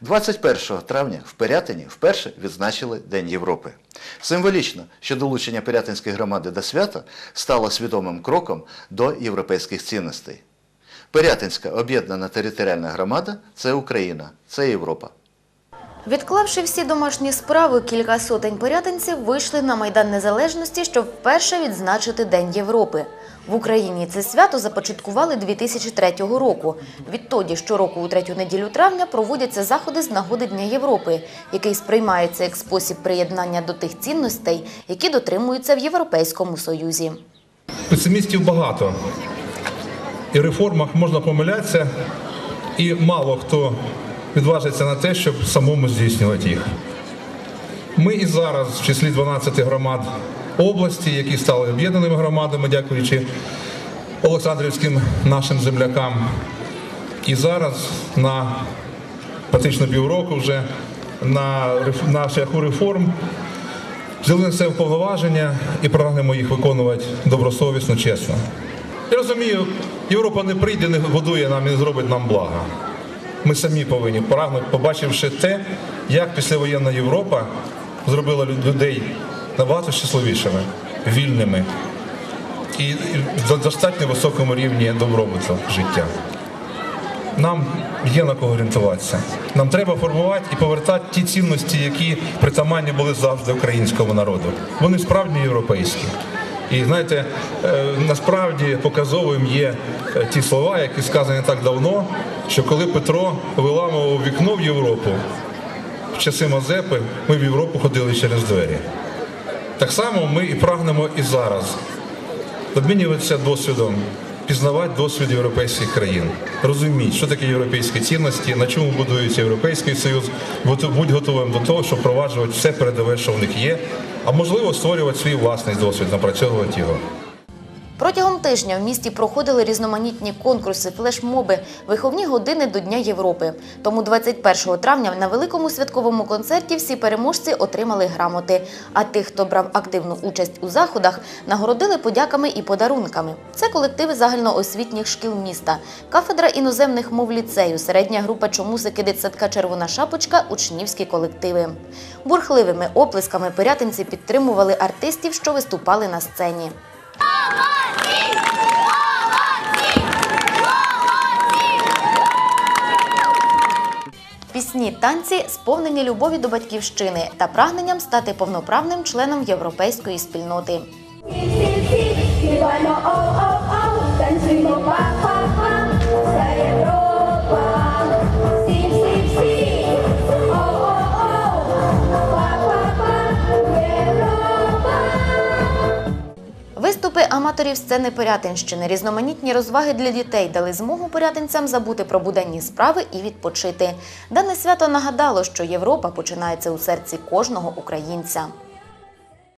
21 травня в Пирятині вперше відзначили День Європи. Символічно, що долучення Пирятинської громади до свята стало свідомим кроком до європейських цінностей. Пирятинська об'єднана територіальна громада це Україна, це Європа. Відклавши всі домашні справи, кілька сотень порятинців вийшли на Майдан Незалежності, щоб вперше відзначити День Європи. В Україні це свято започаткували 2003 року. Відтоді щороку у третю неділю травня проводяться заходи з нагоди Дня Європи, який сприймається як спосіб приєднання до тих цінностей, які дотримуються в Європейському Союзі. Песимістів багато. І реформах можна помилятися, і мало хто відважиться на те, щоб самому здійснювати їх. Ми і зараз в числі 12 громад області, які стали об'єднаними громадами, дякуючи Олександрівським нашим землякам. І зараз на практично півроку вже на, на шляху реформ взяли на себе повноваження і прагнемо їх виконувати добросовісно, чесно. Я розумію, Європа не прийде, не годує нам і не зробить нам блага. Ми самі повинні прагнути, побачивши те, як післявоєнна Європа зробила людей набагато щасливішими, вільними і в достатньо високому рівні добробуту життя. Нам є на кого орієнтуватися. Нам треба формувати і повертати ті цінності, які притаманні були завжди українському народу. Вони справді європейські. І знаєте, е, насправді показовим є е, ті слова, які сказані так давно, що коли Петро виламував вікно в Європу в часи Мазепи, ми в Європу ходили через двері. Так само ми і прагнемо і зараз обмінюватися досвідом, пізнавати досвід європейських країн, розуміти, що таке європейські цінності, на чому будується Європейський Союз, будь готовим до того, щоб впроваджувати все передове, що в них є, а можливо створювати свій власний досвід, напрацьовувати його. Протягом тижня в місті проходили різноманітні конкурси, флешмоби, виховні години до Дня Європи. Тому 21 травня на великому святковому концерті всі переможці отримали грамоти. А тих, хто брав активну участь у заходах, нагородили подяками і подарунками. Це колективи загальноосвітніх шкіл міста, кафедра іноземних мов ліцею, середня група чомусики дитсадка Червона шапочка, учнівські колективи. Бурхливими оплесками пирятинці підтримували артистів, що виступали на сцені. Пісні, танці сповнені любові до батьківщини та прагненням стати повноправним членом європейської спільноти. Танцюємо Виступи сцени Пирятинщини, різноманітні розваги для дітей дали змогу порятинцям забути про буденні справи і відпочити. Дане свято нагадало, що Європа починається у серці кожного українця.